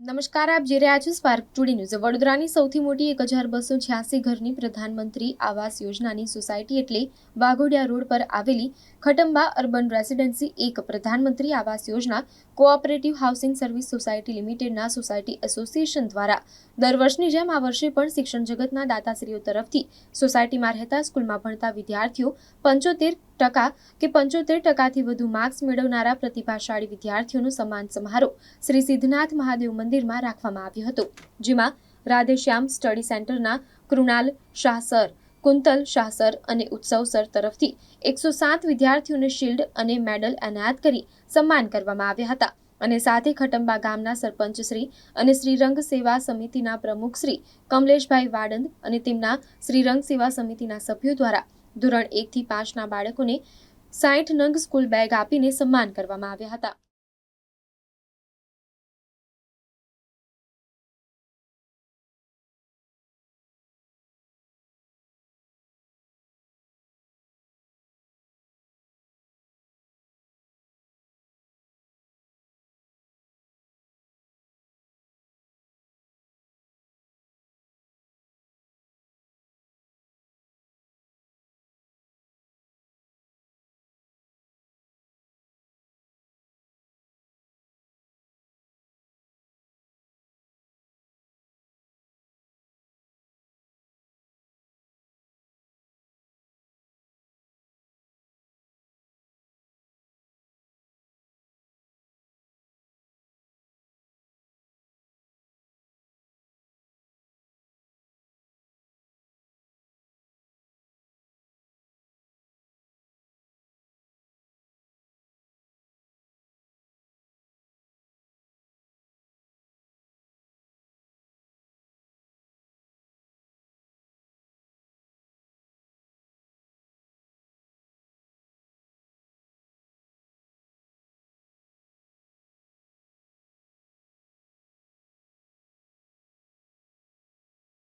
નમસ્કાર, આપ જે રહ્યા છો સ્પાર્ક ટુડે ન્યૂઝ. વડોદરાની સૌથી મોટી એક હજાર બસો છ્યાસી ઘરની પ્રધાનમંત્રી આવાસ યોજનાની સોસાયટી એટલે વાઘોડિયા રોડ પર આવેલી ખટંબા અર્બન રેસિડેન્સી એક પ્રધાનમંત્રી આવાસ યોજના કોઓપરેટિવ હાઉસિંગ સર્વિસ સોસાયટી લિમિટેડના સોસાયટી એસોસિએશન દ્વારા દર વર્ષની જેમ આ વર્ષે પણ શિક્ષણ જગતના દાતાશ્રીઓ તરફથી સોસાયટીમાં રહેતા સ્કૂલમાં ભણતા વિદ્યાર્થીઓ પંચોતેર ટકા કે પંચોતેર ટકાથી વધુ માર્ક્સ મેળવનારા પ્રતિભાશાળી વિદ્યાર્થીઓનો સન્માન સમારોહ શ્રી સિદ્ધનાથ મહાદેવ મંદિરમાં રાખવામાં આવ્યો હતો, જેમાં રાધેશ્યામ સ્ટડી સેન્ટરના કૃણાલ શાહ સર, કુંતલ શાહ સર અને ઉત્સવ સર તરફથી એકસો સાત વિદ્યાર્થીઓને શિલ્ડ અને મેડલ એનાયત કરી સન્માન કરવામાં આવ્યા હતા. અને સાથે ખટંબા ગામના સરપંચ શ્રી અને શ્રીરંગ સેવા સમિતિના પ્રમુખ શ્રી કમલેશભાઈ વાડંદ અને તેમના શ્રીરંગ સેવા સમિતિના સભ્યો દ્વારા ધોરણ એકથી પાંચના બાળકોને સાઠ નંગ સ્કૂલ બેગ આપીને સન્માન કરવામાં આવ્યા હતા.